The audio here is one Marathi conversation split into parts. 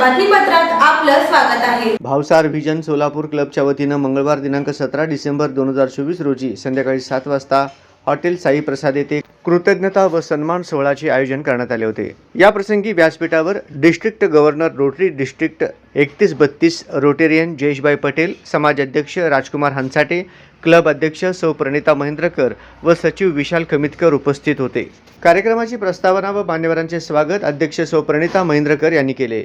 सत्रात आपलं स्वागत आहे. भावसार व्हिजन सोलापूर क्लबच्या वतीनं मंगळवार दिनांक सतरा डिसेंबर दोन हजार चोवीस रोजी संध्याकाळी सात वाजता हॉटेल साई प्रसाद येथे कृतज्ञता व सन्मान सोहळ्याचे आयोजन करण्यात आले होते. या प्रसंगी व्यासपीठावर डिस्ट्रिक्ट गव्हर्नर रोटरी डिस्ट्रिक्ट एकतीस बत्तीस रोटेरियन जयेशभाई पटेल समाज अध्यक्ष राजकुमार हंसाटे क्लब अध्यक्ष सौ प्रणिता महेंद्रकर व सचिव विशाल खमितकर उपस्थित होते. कार्यक्रमाची प्रस्तावना व मान्यवरांचे स्वागत अध्यक्ष सौ प्रणिता महेंद्रकर यांनी केले.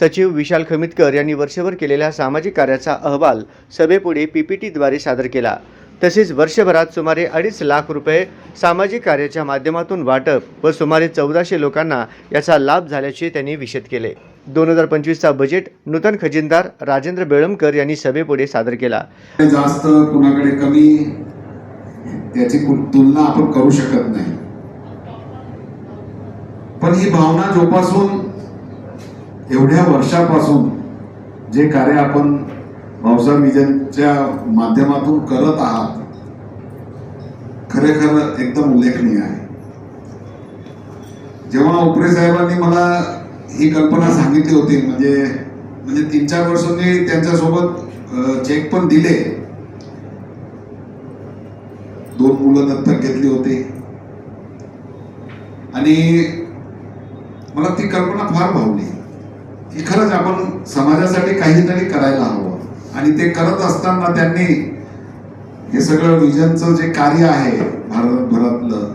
सचिव विशाल खमितकर यांनी वर्षभर केलेल्या सामाजिक कार्याचा अहवाल सभेपुढे पीपीटीद्वारे सादर केला. तसेच वर्षभरात सुमारे अडीच लाख रुपये सामाजिक कार्याच्या माध्यमातून वाटप व सुमारे चौदाशे लोकांना याचा लाभ झाल्याचे त्यांनी विशद केले. दोन हजार पंचवीसचा बजेट नूतन खजिनदार राजेंद्र बेळमकर यांनी सभेपुढे सादर केला. जास्त कुणाकडे कमी त्याची तुलना आपण करू शकत नाही. पण ही भावना जोपासून एवढ्या वर्षापासून जे कार्य आपण भाऊसाहेब विजनच्या माध्यमातून करत आहात खरेखर एकदम उल्लेखनीय आहे. जेव्हा उपरे साहेबांनी मला ही कल्पना सांगितली होती म्हणजे म्हणजे तीन चार वर्षांनी त्यांच्यासोबत चेक पण दिले. दोन मुलं दत्तक घेतली होती. आणि मला ती कल्पना फार भावली. की खरंच आपण समाजासाठी काहीतरी करायला हवं. आणि ते करत असताना त्यांनी हे सगळं विजनचं जे कार्य आहे भारतभरातलं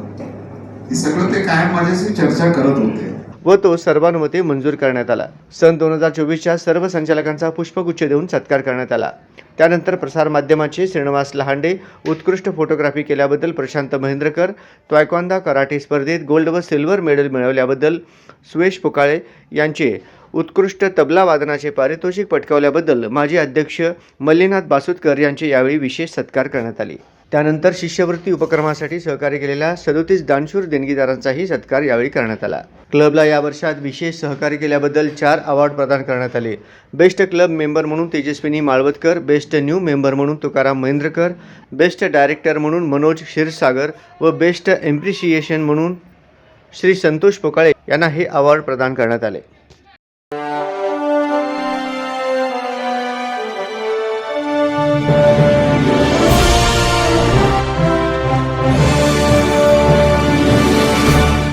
हे सगळं ते कायम माझ्याशी चर्चा करत होते. व तो सर्वानुमते मंजूर करण्यात आला. सन दोन हजार चोवीसच्या सर्व संचालकांचा पुष्पगुच्छ देऊन सत्कार करण्यात आला. त्यानंतर प्रसारमाध्यमाचे श्रीनिवास लहांडे उत्कृष्ट फोटोग्राफी केल्याबद्दल प्रशांत महेंद्रकर त्वायकॉन्दा कराटे स्पर्धेत गोल्ड व सिल्वर मेडल मिळवल्याबद्दल सुयश पुकाळे यांचे उत्कृष्ट तबला वादनाचे पारितोषिक पटकावल्याबद्दल माजी अध्यक्ष मल्लीनाथ बासुतकर यांचे यावेळी विशेष सत्कार करण्यात आले. त्यानंतर शिष्यवृत्ती उपक्रमासाठी सहकार्य केलेल्या सदोतीस दानशूर देणगीदारांचाही सत्कार यावेळी करण्यात आला. क्लबला या वर्षात विशेष सहकार्य केल्याबद्दल चार अवॉर्ड प्रदान करण्यात आले. बेस्ट क्लब मेंबर म्हणून Tejaswini Malvatkar best new member म्हणून तुकाराम महेंद्रकर बेस्ट डायरेक्टर म्हणून मनोज क्षीरसागर व बेस्ट एम्प्रिशिएशन म्हणून श्री संतोष पोकाळे यांना हे अवॉर्ड प्रदान करण्यात आले.